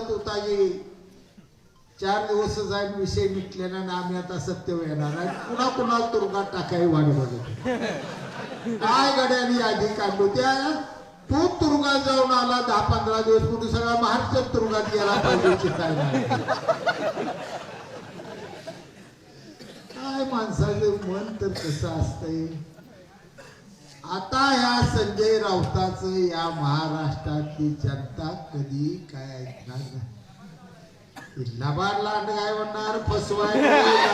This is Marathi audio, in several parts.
म्हणत होता येईल चार दिवस जाईल विषय मिटलेला ना आम्ही आता सत्य येणार आणि पुन्हा पुन्हा तुरुंगात टाकाय वाट बघत काय गड्यानी यादी काढलो त्या तो तुरुंगात जाऊन आला दहा पंधरा दिवस कुठे सगळा महाराष्ट्र तुरुंगात गेला पाहिजे काय माणसाचं मन तर कसं असतंय? आता ह्या संजय राऊताच या महाराष्ट्रातली जनता कधी काय ऐकणार नाही. लबाड लांड काय म्हणणार? फसवाय काय?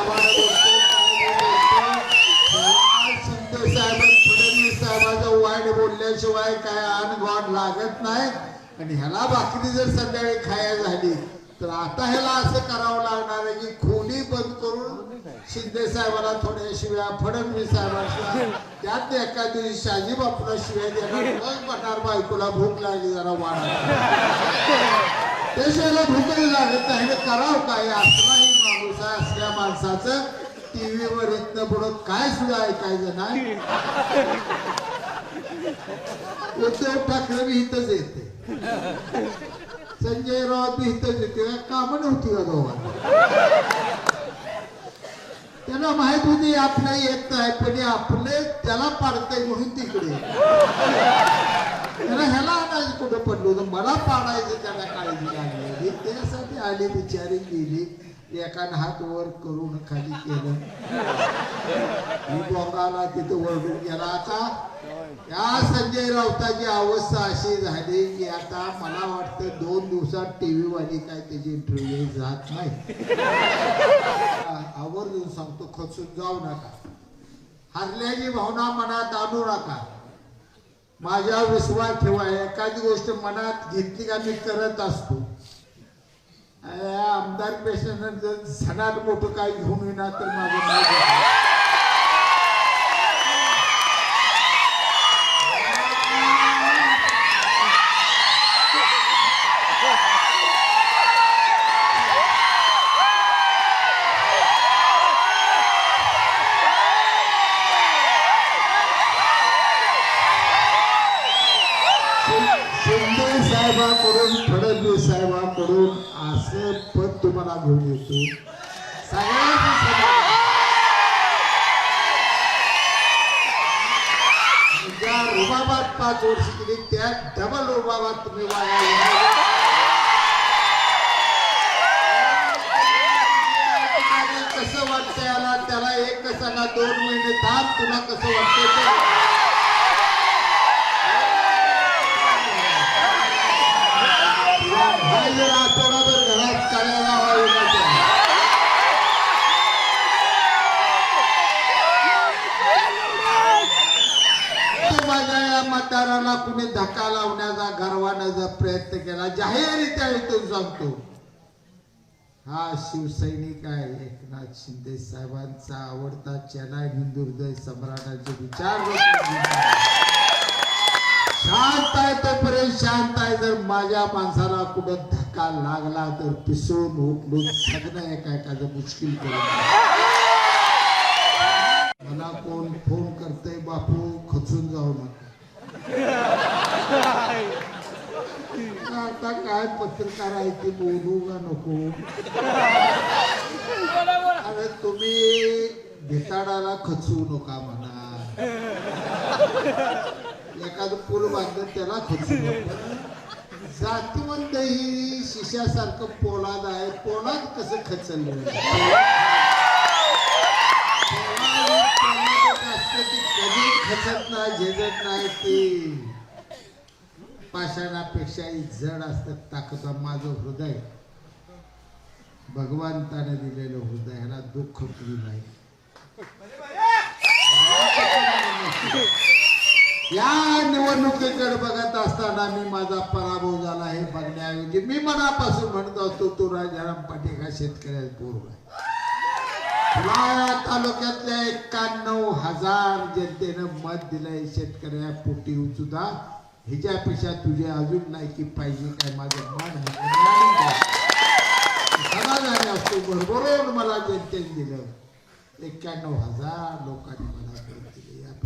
शिंदे साहेब फडणवीस साहेबाचं वाईट बोलल्याशिवाय काय अन लागत नाही. आणि ह्याला भाकरी जर संध्याकाळी खाया झाली तर आता ह्याला असं करावं लागणार आहे की खोली बंद करून शिंदे साहेबाला थोड्या शिव्या फडणवीस साहेबांना त्यात एका दिवशी शाजी बापूला शिव्या देणार मग म्हणणार बायकोला भूक लागली जरा वाढ. त्याशिवाय भूकही लागत नाही. हे करावं काय असलाही माणूस आहे असल्या माणसाचं टीव्हीवर इथनं पुढं काय सुद्धा ऐकायचं नाही. उद्धव ठाकरे इथंच येते. संजय राव बी इथंच येते कामं नव्हती का दोघांना. त्यांना माहीत होती आपलं येत आहे पण आपले त्याला पाडतंय म्हणून तिकडे. त्याला ह्याला आणायचं कुठं पडलो होतं? मला पाडायचं त्याला काळजी लागली. त्यासाठी आली बिचारी गेली. एकानं हात वर करून खाली केलं. मी डोंगाला तिथं वळून गेला. आता या संजय राऊताची अवस्था अशी झाली की आता मला वाटतं दोन दिवसात टीव्ही वाली काय त्याची इंटरव्ह्यू जात नाही. आवर्जून सांगतो खचून जाऊ नका. हरल्याची भावना मनात आणू नका. माझ्या विश्वास ठेवा. एखादी गोष्ट मनात घेतली का मी करत असतो. आमदार पेशंट जर सणात मोठं काय घेऊन येणार तर माझं नाही फडणवीस साहेबांकडून असं पद तुम्हाला घेऊन येतो. ज्या रुबाबात पाच वर्ष केली त्या डबल रुबाबात तुम्ही वागायला कसं वाटतं याला? त्याला एक सांगा दोन महिने थांब तुला कसं वाटतंय सरकाराला कुणी धक्का लावण्याचा गरवाण्याचा प्रयत्न केला. जाहीररित्या इथून सांगतो. हा शिवसैनिक आहे एकनाथ शिंदे साहेबांचा आवडता चेन्नई हिंदू हृदय सम्राटाचे विचार शांत आहे तोपर्यंत शांत आहे. जर माझ्या माणसाला कुठं धक्का लागला तर पिसून उकलून सगळं एका एकाचं मुश्किल करून मला कोण फोन करतय बापू? खचून जाऊ नका. आता काय पत्रकार आहे ते बोलू का नको? अरे तुम्ही भिताडाला खचवू नका म्हणा. एखादं पूल बांधलं त्याला खचू नका. जातीवंत ही शिष्यासारखं पोलाद आहे. पोलाद कसं खचलं कधी खचत नाही झेजत नाही ती. पाषाणापेक्षाही जड असतं ताकद माझं हृदय. भगवंताने दिलेलं हृदय ह्याला दुःख कधी नाही. या निवडणुकीकडे बघत असताना मी माझा पराभव झाला हे बघण्याऐवजी मी मनापासून म्हणत असतो तो राजाराम पाटील हा शेतकऱ्याचा पूर्व आहे. तालुक्यातल्या एक्क्याण्णव हजार जनतेनं मत दिलंय शेतकऱ्या पोटी सुद्धा ह्याच्यापेक्षा तुझी अजून लायकी पाहिजे काय माझं मन समाधानी असतो बरोबर मला जनतेने दिलं एक्क्याण्णव हजार लोकांनी मला दिले